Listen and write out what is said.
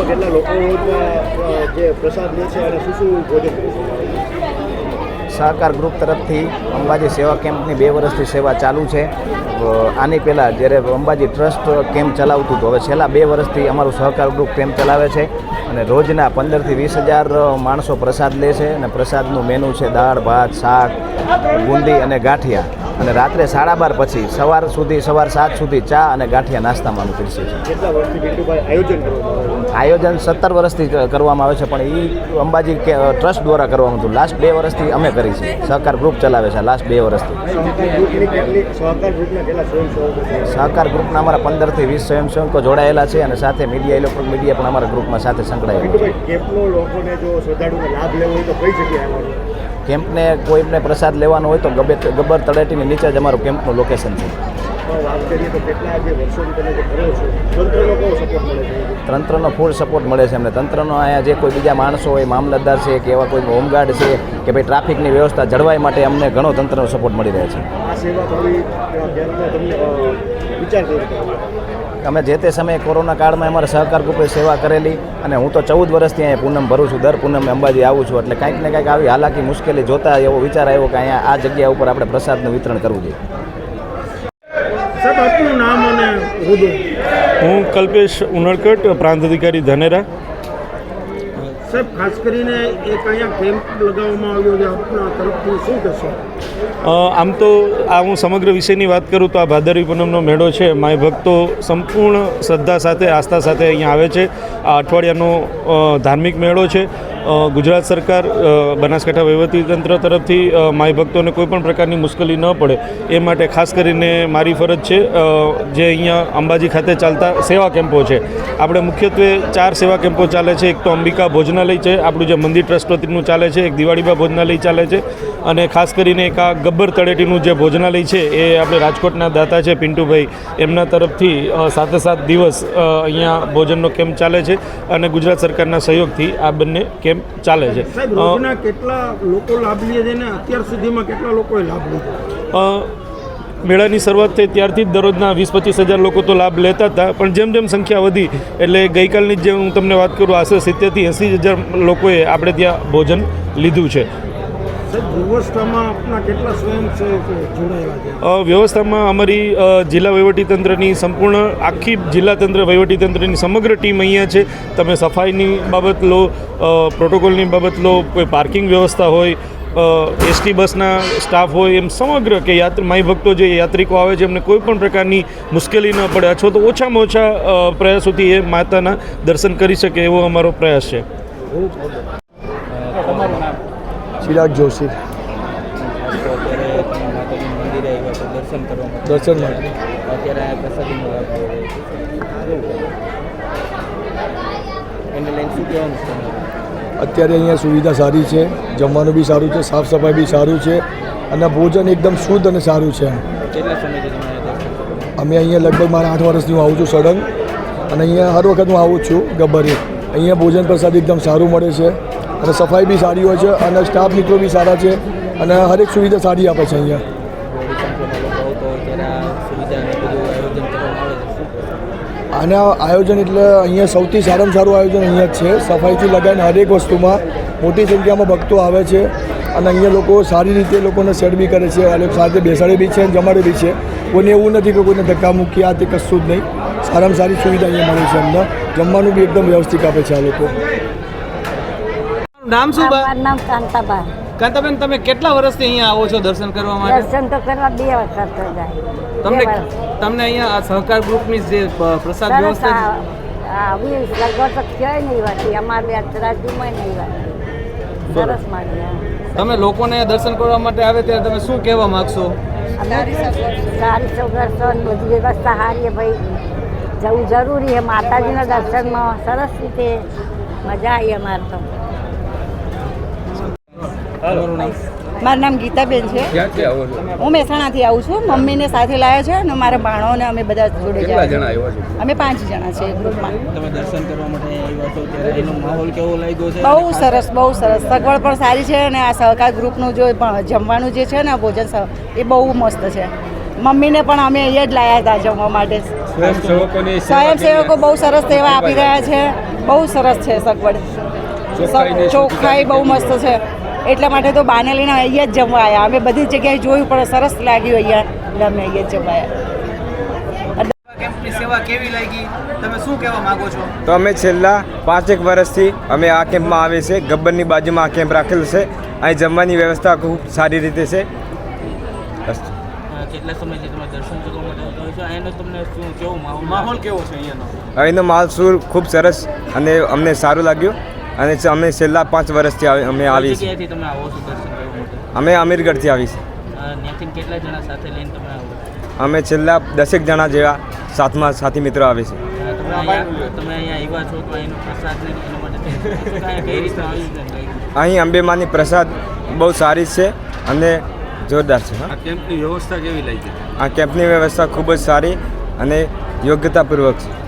કેટલા લોકો જે પ્રસાદ લે છે અને શું શું સહકાર ગ્રુપ તરફથી અંબાજી સેવા કેમ્પની બે વર્ષથી સેવા ચાલુ છે. આની પહેલાં જ્યારે અંબાજી ટ્રસ્ટ કેમ્પ ચલાવતું હતું હવે છેલ્લા બે વર્ષથી અમારું સહકાર ગ્રુપ કેમ્પ ચલાવે છે અને રોજના પંદરથી વીસ હજાર માણસો પ્રસાદ લે છે અને પ્રસાદનું મેનુ છે દાળ ભાત શાક બુંદી અને ગાંઠિયા. અને રાત્રે સાડા બાર પછી સવાર સુધી સવાર સાત સુધી ચા અને ગાંઠિયા નાસ્તામાં પીરસે છે? આયોજન સત્તર વર્ષથી કરવામાં આવે છે પણ એ અંબાજી કે ટ્રસ્ટ દ્વારા કરવામાં હતું લાસ્ટ બે વર્ષથી અમે કરી છે સહકાર ગ્રુપ ચલાવે છે લાસ્ટ બે વર્ષથી. સહકાર ગ્રુપની અમારા પંદરથી વીસ સ્વયંસેવકો જોડાયેલા છે અને સાથે મીડિયા ઇલેક્ટ્રોનિક મીડિયા પણ અમારા ગ્રુપમાં સાથે સંકળાયેલા છે. કેમ્પનો લોકોને જો શ્રદ્ધાળુને લાભ લેવો હોય તો કઈ જગ્યાએ કેમ્પને કોઈને પ્રસાદ લેવાનો હોય તો ગબ્બર તળેટીની નીચે જ અમારું કેમ્પનું લોકેશન છે. વાત કરીએ તો કેટલા જે વર્ષોથી તમે જે કરો છો તંત્રનો કેવો સપોર્ટ મળે છે? તંત્રનો ફૂલ સપોર્ટ મળે છે અમને. તંત્રનો અહીંયા જે કોઈ બીજા માણસો હોય મામલતદાર છે કે એવા કોઈ હોમગાર્ડ છે કે ભાઈ ટ્રાફિકની વ્યવસ્થા જળવાય માટે અમને ઘણો તંત્રનો સપોર્ટ મળી રહે છે. આ સેવા વિચાર? અમે જે તે સમયે કોરોના કાળમાં અમારા સહકાર ગ્રુપે સેવા કરેલી અને હું તો ચૌદ વર્ષથી અહીંયા પૂનમ ભરું છું દર પૂનમે અંબાજી આવું છું. એટલે કાંઈક ને કાંઈક આવી હાલાકી મુશ્કેલી જોતા એવો વિચાર આવ્યો કે અહીંયા આ જગ્યા ઉપર આપણે પ્રસાદનું વિતરણ કરવું જોઈએ. સાહેબ આપનું નામ અને હોદ્દો હું કલ્પેશ ઉનડકટ પ્રાંત અધિકારી ધાનેરા. સાહેબ ખાસ કરીને એક અહીંયા કેમ્પ લગાવવામાં આવ્યો છે આપના તરફથી શું કહેશો? આમ તો આ હું સમગ્ર વિષયની વાત કરું તો આ ભાદરવી પૂનમનો મેળો છે. માય ભક્તો સંપૂર્ણ શ્રદ્ધા સાથે આસ્થા સાથે અહીંયા આવે છે. આ અઠવાડિયાનો ધાર્મિક મેળો છે. ગુજરાત સરકાર બનાસકાંઠા વહીવટીતંત્ર તરફથી માય ભક્તોને કોઈ પણ પ્રકારની મુશ્કેલી ન પડે, એ માટે ખાસ કરીને મારી ફરજ છે જે અહીંયા અંબાજી ખાતે ચાલતા સેવા કેમ્પો છે. આપણે મુખ્યત્વે ચાર સેવા કેમ્પો ચાલે છે, એક તો અંબિકા ભોજનાલય છે, આપણું જે મંદિર ટ્રસ્ટ વતીનું ચાલે છે, એક દિવાળીબા ભોજનાલય ચાલે છે, અને ખાસ કરીને એક આ ગબ્બર તળેટીનું જે ભોજનાલય છે, એ આપણે રાજકોટના દાતા છે પિન્ટુભાઈ, એમના તરફથી સાતે સાત દિવસ અહીંયા ભોજનનો કેમ્પ ચાલે છે, અને ગુજરાત સરકારના સહયોગથી આ બંને કેમ્પ ચાલે છે? કેટલા લોકો લાભ લે છે ને અત્યાર સુધીમાં કેટલા લોકોએ લાભ લીધો? મેળાની શરૂઆત થઈ ત્યારથી જ દરરોજના વીસ પચીસ હજાર લોકો તો લાભ લેતા હતા પણ જેમ જેમ સંખ્યા વધી એટલે ગઈકાલની જેમ જે હું તમને વાત કરું આશરે સિત્તેરથી એંસી હજાર લોકોએ આપણે ત્યાં ભોજન લીધું છે. વ્યવસ્થામાં અમારી જિલ્લા વહીવટીતંત્રની સંપૂર્ણ આખી જિલ્લા તંત્ર વહીવટીતંત્રની સમગ્ર ટીમ અહીંયા છે. તમે સફાઈની બાબત લો પ્રોટોકોલની બાબત લો કોઈ પાર્કિંગ વ્યવસ્થા હોય એસટી બસના સ્ટાફ હોય એમ સમગ્ર કે યાત્રી માઈ ભક્તો જે યાત્રિકો આવે છે એમને કોઈ પણ પ્રકારની મુશ્કેલી ન પડે. અથવા તો ઓછામાં ઓછા પ્રયાસોથી એ માતાના દર્શન કરી શકે એવો અમારો પ્રયાસ છે. ચિરાગ જોશી. દર્શન માટે. અત્યારે અહીંયા સુવિધા સારી છે, જમવાનું બી સારું છે સાફ સફાઈ બી સારું છે, અને ભોજન એકદમ શુદ્ધ અને સારું છે અમે અહીંયા લગભગ મારા આઠ વર્ષથી હું આવું છું સડન અને અહીંયા હર વખત હું આવું છું ગબ્બરે. અહીંયા ભોજન પ્રસાદ એકદમ સારું મળે છે. અને સફાઈ બી સારી હોય છે અને સ્ટાફ મિત્રો બી સારા છે અને હરેક સુવિધા સારી આપે છે અહીંયા. બહોળી સંખ્યામાં લોકો આવતો હોય ત્યારે આ સુવિધા અને બધું આયોજન કરવામાં આવે છે શું કહેશો? અને આ આયોજન એટલે અહીંયા સૌથી સારામાં સારું આયોજન અહીંયા જ છે. સફાઈથી લગાવીને હરેક વસ્તુમાં મોટી સંખ્યામાં ભક્તો આવે છે અને અહીંયા લોકો સારી રીતે લોકોને સેટ બી કરે છે. અને સાથે બેસાડે બી છે અને જમાડે બી છે. કોઈને એવું નથી કે કોઈને ધક્કા મૂકી આ તે કશું જ નહીં. સારામાં સારી સુવિધા અહીંયા મળે છે અમને જમવાનું બી એકદમ વ્યવસ્થિત આપે છે આ લોકો. નામ શું બા? મારું નામ કાંતાબા કાંતાબેન તમે કેટલા વર્ષથી અહીંયા આવો છો દર્શન કરવા માટે? દર્શન તો કરવા બે વખત જાય તમને તમને અહીંયા આ સહકાર ગ્રુપની જે પ્રસાદ વ્યવસ્થા આ- આ વીસ લગભગ તો ક્યાંય નહીં વાતી. અમારે રાજ્યમાં નહીં વાતી. સરસ માગે તમે લોકોને દર્શન કરવા માટે આવે ત્યારે તમે શું કહેવા માંગશો? સારી સગવડ બધી વ્યવસ્થા સારી છે ભાઈ. જવું જરૂરી છે. માતાજીના દર્શનમાં સરસ રીતે મજા આવી અમારે તો. મારું નામ ગીતાબેન છે. ક્યાંથી આવો છો? હું મહેસાણાથી આવું છું. મમ્મીને સાથે લાવ્યા છે અને મારા ભાણોને અમે બધા જોડે અમે પાંચ જણા છે ગ્રુપમાં. તમે દર્શન કરવા માટે આવ્યા છો ત્યારે એનો માહોલ કેવો લાગ્યો છે? બહુ સરસ બહુ સરસ. સગવડ પણ સારી છે અને આ સહકાર ગ્રુપનું જો પણ જમવાનું જે છે ને ભોજન એ બહુ મસ્ત છે. મમ્મીને પણ અમે અહીંયા જ લાવ્યા હતા જમવા માટે. સ્વયંસેવકોની સેવા સ્વયંસેવકો બહુ સરસ સેવા આપી રહ્યા છે. બહુ સરસ છે સગવડ. ચોખ્ખાઈ બહુ મસ્ત છે. એટલા માટે તો બાને લઈને અહીંયા જ જમવા આવ્યા અમે બધી જગ્યાએ જોયું પણ સરસ લાગ્યું અહીંયા. એટલે અમે અહીંયા જ જમવા આવ્યા કેમ્પની સેવા કેવી લાગી? તમે શું કહેવા માંગો છો? તો અમે છેલ્લા પાંચેક વર્ષથી અમે આ કેમ્પમાં આવે છે ગબ્બરની બાજુમાં આ કેમ્પ રાખેલ છે. અહીં જમવાની વ્યવસ્થા ખૂબ સારી રીતે છે. કેટલા સમયથી તમે દર્શન કરવા માટે છો? એનો તમને શું કેવો માહોલ? માહોલ કેવો છે અહીંયાનો અહીંનો માલ સુર ખૂબ સરસ અને અમને સારું લાગ્યું. અને અમે છેલ્લા પાંચ વર્ષથી આવી- અમે આવી છીએ. અમે અમીરગઢથી આવી છીએ. અ, ત્યાંથી કેટલા જણા સાથે લઈને તમે આવો? છો અમે છેલ્લા દસેક જણા જેવા સાથમાં સાથી મિત્રો આવે છે. અહીં અંબેમાની પ્રસાદ બહુ સારી છે અને જોરદાર છે આ કેમ્પની વ્યવસ્થા કેવી લાગી? આ કેમ્પની વ્યવસ્થા ખૂબ જ સારી અને યોગ્યતાપૂર્વક છે.